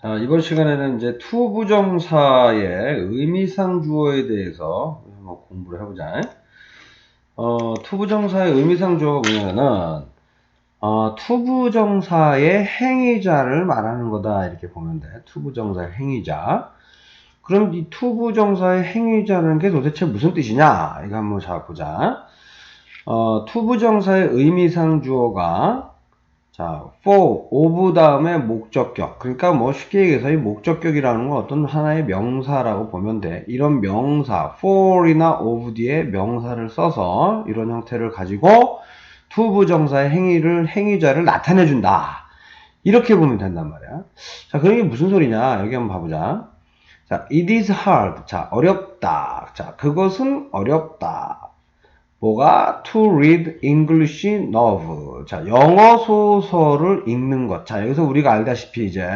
자, 이번 시간에는 이제 투부정사의 의미상 주어에 대해서 한번 공부를 해보자. 어, 투부정사의 의미상 주어가 뭐냐면은, 어, 투부정사의 행위자를 말하는 거다. 이렇게 보면 돼. 투부정사의 행위자. 그럼 이 투부정사의 행위자라는 게 도대체 무슨 뜻이냐? 이거 한번 잘 보자. 어, 투부정사의 의미상 주어가 자, for, of 다음에 목적격. 그러니까 뭐 쉽게 얘기해서 이 목적격이라는 건 어떤 하나의 명사라고 보면 돼. 이런 명사, for이나 of 뒤에 명사를 써서 이런 형태를 가지고 투부정사의 행위를, 행위자를 나타내준다. 이렇게 보면 된단 말이야. 자, 그럼 이게 무슨 소리냐? 여기 한번 봐보자. 자, it is hard. 자, 어렵다. 자, 그것은 어렵다. 뭐가 to read English novel. 자, 영어 소설을 읽는 것. 자, 여기서 우리가 알다시피 이제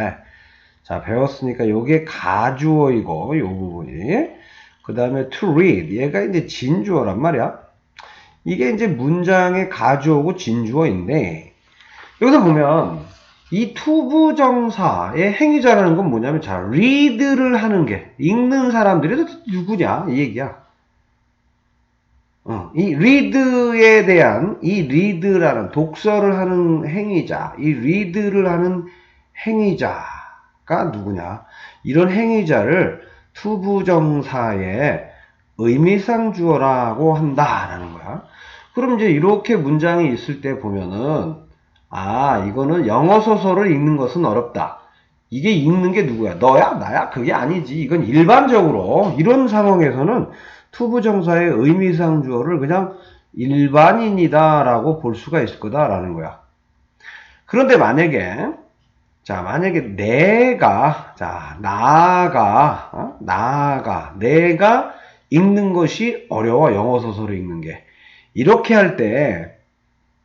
자, 배웠으니까 요게 가주어이고 요 부분이 그다음에 to read. 얘가 이제 진주어란 말이야. 이게 이제 문장의 가주어고 진주어인데 여기서 보면 이 투부정사의 행위자라는 건 뭐냐면 자, read를 하는 게 읽는 사람들이 누구냐 이 얘기야. 어, 이 read에 대한 이 read라는 독서를 하는 행위자, 이 read를 하는 행위자가 누구냐? 이런 행위자를 투부정사의 의미상 주어라고 한다라는 거야. 그럼 이제 이렇게 문장이 있을 때 보면은 아 이거는 영어 소설을 읽는 것은 어렵다. 이게 읽는 게 누구야? 너야? 나야? 그게 아니지. 이건 일반적으로 이런 상황에서는 투부정사의 의미상 주어를 그냥 일반인이다 라고 볼 수가 있을 거다 라는 거야. 그런데 만약에 자 만약에 내가 자 나가 어? 나가 내가 읽는 것이 어려워 영어 소설을 읽는 게. 이렇게 할 때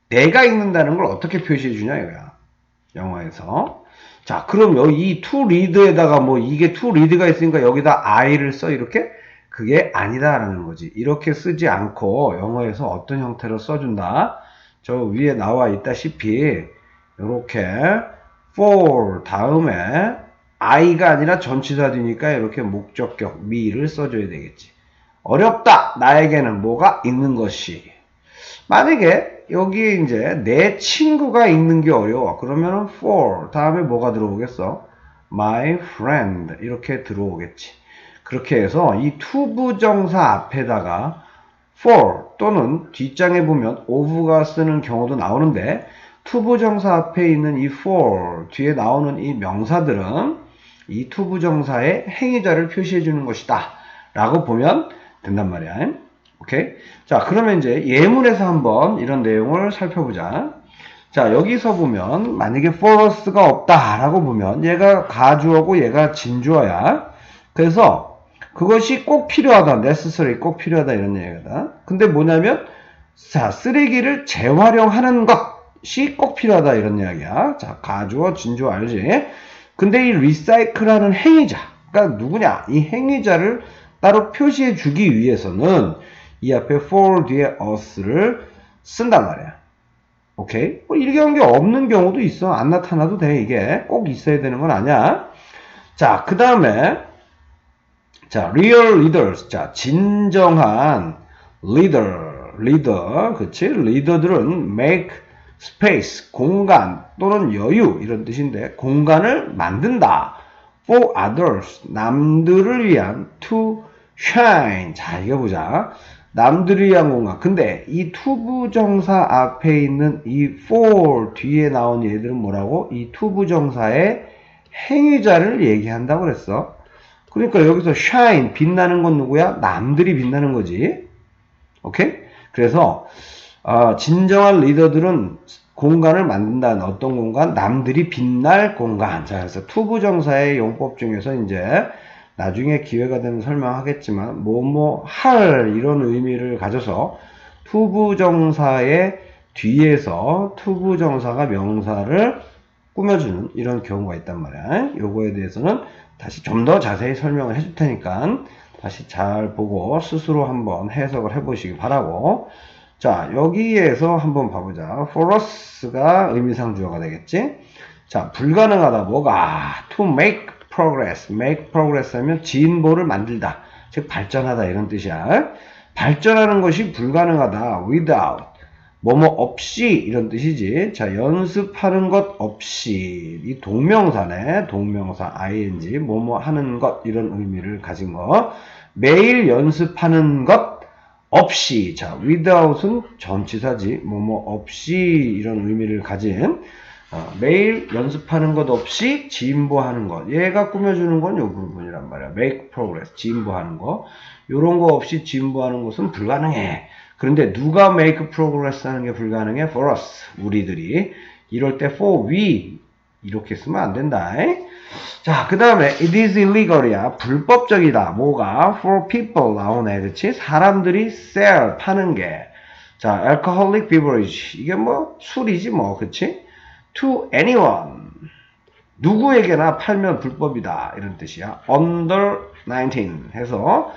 내가 읽는다는 걸 어떻게 표시해 주냐 이거야. 영어에서. 자 그럼 여기 이 to read에다가 뭐 이게 to read가 있으니까 여기다 I를 써 이렇게 그게 아니다라는 거지. 이렇게 쓰지 않고 영어에서 어떤 형태로 써준다. 저 위에 나와 있다시피 이렇게 for 다음에 I가 아니라 전치사 뒤니까 이렇게 목적격 me를 써줘야 되겠지. 어렵다. 나에게는 뭐가 있는 것이. 만약에 여기에 이제 내 친구가 읽는 게 어려워. 그러면은 for 다음에 뭐가 들어오겠어? my friend 이렇게 들어오겠지. 그렇게 해서 이 투부정사 앞에다가 for 또는 뒷장에 보면 of가 쓰는 경우도 나오는데 투부정사 앞에 있는 이 for 뒤에 나오는 이 명사들은 이 투부정사의 행위자를 표시해 주는 것이다 라고 보면 된단 말이야. 오케이? 자 그러면 이제 예문에서 한번 이런 내용을 살펴보자. 자 여기서 보면 만약에 for us가 없다 라고 보면 얘가 가주어고 얘가 진주어야. 그래서 그것이 꼭 필요하다. necessary 꼭 필요하다 이런 얘기다. 근데 뭐냐면 자 쓰레기를 재활용하는 것이 꼭 필요하다 이런 이야기야. 자 가주어 진주어 알지? 근데 이 recycle하는 행위자 그러니까 누구냐? 이 행위자를 따로 표시해 주기 위해서는 이 앞에 for 뒤에 us를 쓴단 말이야. 오케이? 뭐 이런 게 없는 경우도 있어. 안 나타나도 돼. 이게 꼭 있어야 되는 건 아니야. 자, 그 다음에 자, real leaders. 자, 진정한 leader, leader. 그치? 리더들은 make space, 공간 또는 여유 이런 뜻인데 공간을 만든다. for others, 남들을 위한 to shine. 자, 이거 보자. 남들을 위한 공간. 근데 이 투부정사 앞에 있는 이 for 뒤에 나온 얘들은 뭐라고? 이 투부정사의 행위자를 얘기한다고 그랬어. 그러니까 여기서 shine 빛나는 건 누구야? 남들이 빛나는 거지. 오케이? 그래서 어, 진정한 리더들은 공간을 만든다는 어떤 공간? 남들이 빛날 공간. 자, 그래서 투부정사의 용법 중에서 이제 나중에 기회가 되면 설명하겠지만 뭐뭐 할 이런 의미를 가져서 투부정사의 뒤에서 투부정사가 명사를 꾸며주는 이런 경우가 있단 말이야. 요거에 대해서는 다시 좀 더 자세히 설명을 해줄 테니까 다시 잘 보고 스스로 한번 해석을 해보시기 바라고 자 여기에서 한번 봐보자 for us가 의미상 주어가 되겠지 자, 불가능하다. 뭐가? to make progress. make progress 하면 진보를 만들다. 즉, 발전하다. 이런 뜻이야. 발전하는 것이 불가능하다. without. 뭐뭐 없이 이런 뜻이지. 자, 연습하는 것 없이. 이 동명사네. 동명사 ing. 뭐뭐 하는 것 이런 의미를 가진 거. 매일 연습하는 것 없이. 자, without은 전치사지. 뭐뭐 없이 이런 의미를 가진 어, 매일 연습하는 것 없이 진보하는 것. 얘가 꾸며주는 건 요 부분이란 말이야. make progress. 진보하는 거. 요런 거 없이 진보하는 것은 불가능해. 그런데 누가 make progress 하는 게 불가능해? for us. 우리들이. 이럴 때 for we. 이렇게 쓰면 안 된다. 자, 그 다음에 it is illegal이야. 불법적이다. 뭐가? for people 나오네. 그치? 사람들이 sell, 파는 게. 자, alcoholic beverage. 이게 뭐 술이지 뭐. 그치? to anyone. 누구에게나 팔면 불법이다. 이런 뜻이야. under 19 해서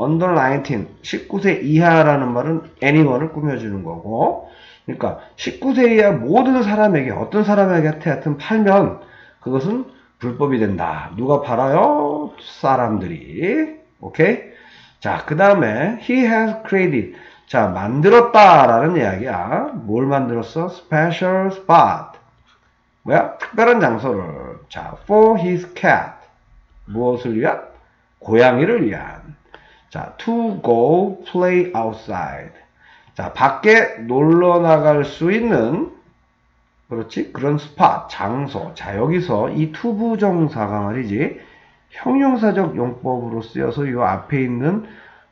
under 19, 19세 이하라는 말은 anyone을 꾸며주는 거고 그러니까 19세 이하 모든 사람에게 어떤 사람에게 하여튼 팔면 그것은 불법이 된다. 누가 팔아요? 사람들이. 오케이? 자, 그 다음에 he has created. 자, 만들었다라는 이야기야. 뭘 만들었어? special spot. 뭐야? 특별한 장소를. 자, for his cat. 무엇을 위한? 고양이를 위한. 자, to go play outside. 자, 밖에 놀러 나갈 수 있는 그렇지? 그런 스팟, 장소. 자, 여기서 이 투부정사가 말이지. 형용사적 용법으로 쓰여서 이 앞에 있는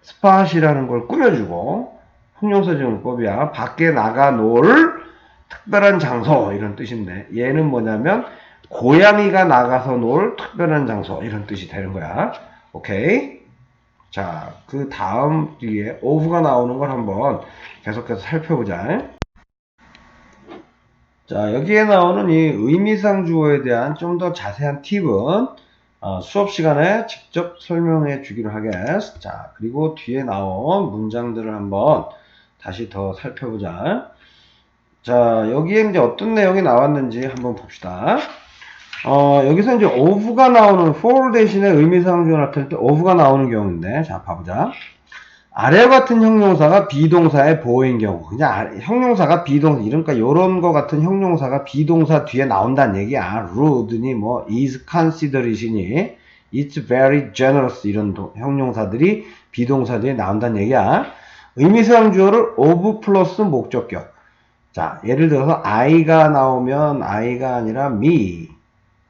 스팟이라는 걸 꾸며주고 형용사적 용법이야. 밖에 나가 놀 특별한 장소 이런 뜻인데 얘는 뭐냐면 고양이가 나가서 놀 특별한 장소 이런 뜻이 되는 거야. 오케이? 자, 그 다음 뒤에 of가 나오는 걸 한번 계속해서 살펴보자. 자, 여기에 나오는 이 의미상 주어에 대한 좀 더 자세한 팁은 어, 수업 시간에 직접 설명해 주기로 하겠어. 자, 그리고 뒤에 나온 문장들을 한번 다시 더 살펴보자. 자, 여기에 이제 어떤 내용이 나왔는지 한번 봅시다. 어, 여기서 이제 of가 나오는 for 대신에 의미상 주어 나타낼 때 of가 나오는 경우인데, 자, 봐보자. 아래 같은 형용사가 비동사의 보호인 경우. 그냥 아- 형용사가 비동사, 이러니까 요런 거 같은 형용사가 비동사 뒤에 나온다는 얘기야. rude니 뭐 is considerat이니 it's very generous 이런 도- 형용사들이 비동사 뒤에 나온다는 얘기야. 의미상 주어를 of 플러스 목적격. 자, 예를 들어서 I가 나오면 I가 아니라 me.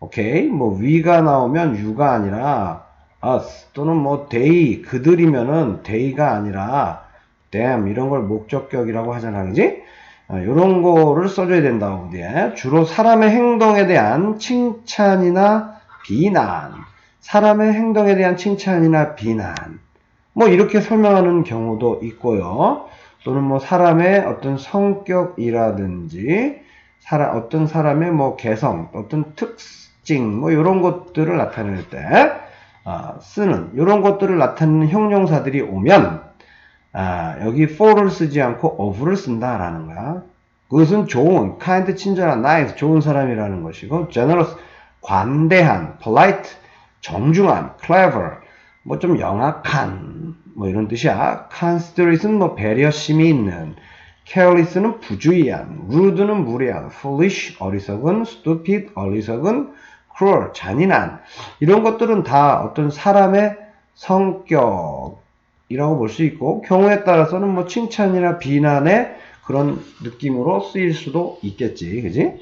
오케이? 뭐 we가 나오면 you가 아니라 us 또는 뭐 they 그들이면은 they가 아니라 them 이런 걸 목적격이라고 하잖아. 그지? 이런 거를 써줘야 된다. 어디에? 주로 사람의 행동에 대한 칭찬이나 비난. 사람의 행동에 대한 칭찬이나 비난. 뭐 이렇게 설명하는 경우도 있고요. 또는 뭐 사람의 어떤 성격이라든지 사람 어떤 사람의 뭐 개성, 어떤 특 징 뭐 이런 것들을 나타낼 때 아, 쓰는 이런 것들을 나타내는 형용사들이 오면 아, 여기 for를 쓰지 않고 of를 쓴다라는 거야. 그것은 좋은, kind, 친절한, nice, 좋은 사람이라는 것이고 generous, 관대한, polite, 정중한, clever, 뭐 좀 영악한 뭐 이런 뜻이야. considerate는 뭐 배려심이 있는, careless는 부주의한, rude는 무례한, foolish 어리석은, stupid 어리석은, cruel 잔인한 이런 것들은 다 어떤 사람의 성격이라고 볼 수 있고 경우에 따라서는 뭐 칭찬이나 비난의 그런 느낌으로 쓰일 수도 있겠지, 그지?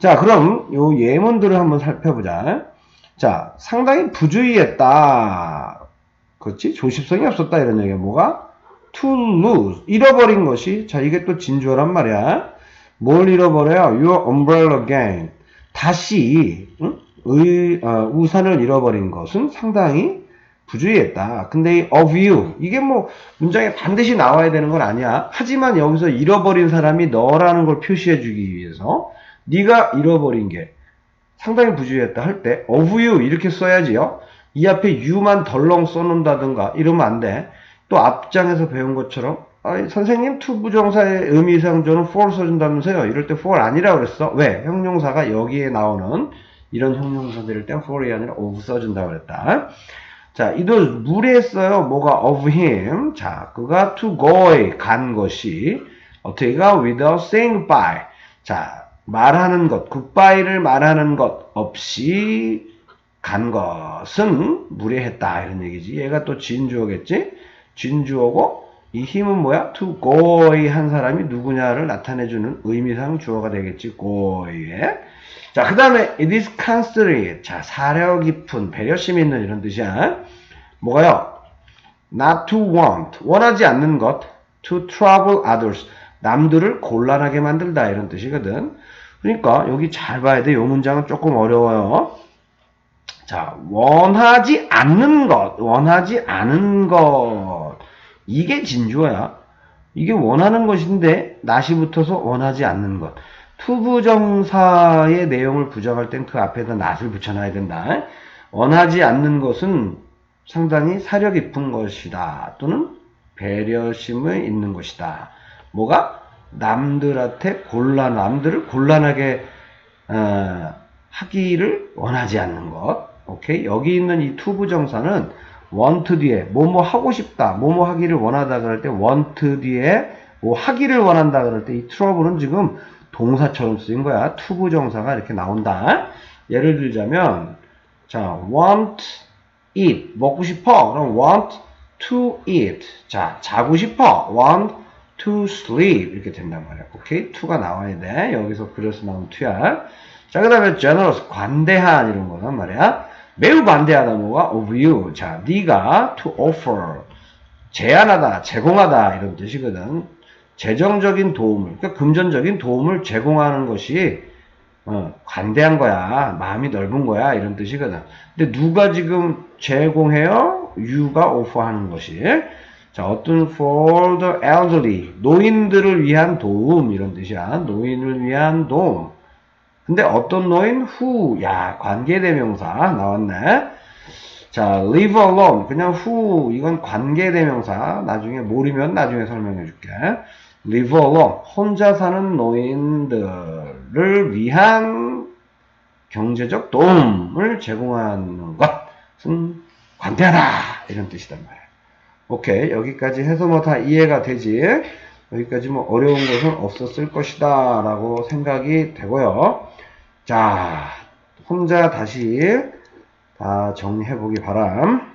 자, 그럼 요 예문들을 한번 살펴보자. 자, 상당히 부주의했다. 그렇지? 조심성이 없었다 이런 얘기야. 뭐가? to lose. 잃어버린 것이 자, 이게 또 진주어란 말이야. 뭘 잃어버려요? your umbrella again. 다시 응? 의, 어, 우산을 잃어버린 것은 상당히 부주의했다. 근데 이 of you 이게 뭐 문장에 반드시 나와야 되는 건 아니야. 하지만 여기서 잃어버린 사람이 너라는 걸 표시해 주기 위해서 네가 잃어버린 게 상당히 부주의했다 할 때 of you 이렇게 써야지요. 이 앞에 you만 덜렁 써놓는다든가 이러면 안 돼. 또 앞장에서 배운 것처럼 아니, 선생님 투부정사의 의미상조는 for 써준다면서요. 이럴 때 for 아니라 그랬어. 왜? 형용사가 여기에 나오는 이런 형용사들일 땐 for이 아니라 of 써준다 그랬다. 자, 이도 무례했어요. 뭐가 of him. 자, 그가 to go에 간 것이 어떻게 가 without saying by. 자, 말하는 것, goodbye를 말하는 것 없이 간 것은 무례했다 이런 얘기지. 얘가 또 진주어겠지? 진주어고 이 힘은 뭐야? to go의 한 사람이 누구냐를 나타내주는 의미상 주어가 되겠지. go의. 자, 그 다음에 it is considerate. 자, 사려 깊은, 배려심 있는 이런 뜻이야. 뭐가요? not to want. 원하지 않는 것. to trouble others. 남들을 곤란하게 만들다 이런 뜻이거든. 그러니까 여기 잘 봐야 돼. 이 문장은 조금 어려워요. 자, 원하지 않는 것, 원하지 않은 것. 이게 진주어야. 이게 원하는 것인데, 낫이 붙어서 원하지 않는 것. 투부정사의 내용을 부정할 땐 그 앞에다 낫을 붙여놔야 된다. 원하지 않는 것은 상당히 사려 깊은 것이다. 또는 배려심을 있는 것이다. 뭐가? 남들한테 곤란, 남들을 곤란하게, 어, 하기를 원하지 않는 것. 오케이? 여기 있는 이 투부정사는 want 뒤에 뭐뭐 하고 싶다, 뭐뭐 하기를 원하다 그럴 때 want 뒤에 뭐 하기를 원한다 그럴 때 이 trouble은 지금 동사처럼 쓰인 거야. 투부 정사가 이렇게 나온다. 예를 들자면 자, want eat 먹고 싶어. 그럼 want to eat. 자, 자고 싶어. want to sleep 이렇게 된단 말이야. 오케이? to가 나와야 돼. 여기서 그래서 나온 to야. 자, 그 다음에 generous, 관대한 이런 거란 말이야. 매우 관대하다 뭐가 of you. 자, 네가 to offer. 제안하다, 제공하다 이런 뜻이거든. 재정적인 도움을, 그러니까 금전적인 도움을 제공하는 것이 어, 관대한 거야. 마음이 넓은 거야. 이런 뜻이거든. 근데 누가 지금 제공해요? you가 offer하는 것이. 자, 어떤 for the elderly, 노인들을 위한 도움 이런 뜻이야. 노인을 위한 도움. 근데 어떤 노인? who. 야, 관계대명사 나왔네. 자, live alone. 그냥 who. 이건 관계대명사. 나중에 모르면 나중에 설명해 줄게. live alone. 혼자 사는 노인들을 위한 경제적 도움을 제공하는 것은 관대하다. 이런 뜻이단 말이야. 오케이. 여기까지 해서 뭐 다 이해가 되지. 여기까지 뭐 어려운 것은 없었을 것이다. 라고 생각이 되고요. 자, 혼자 다시 다 정리해 보기 바람.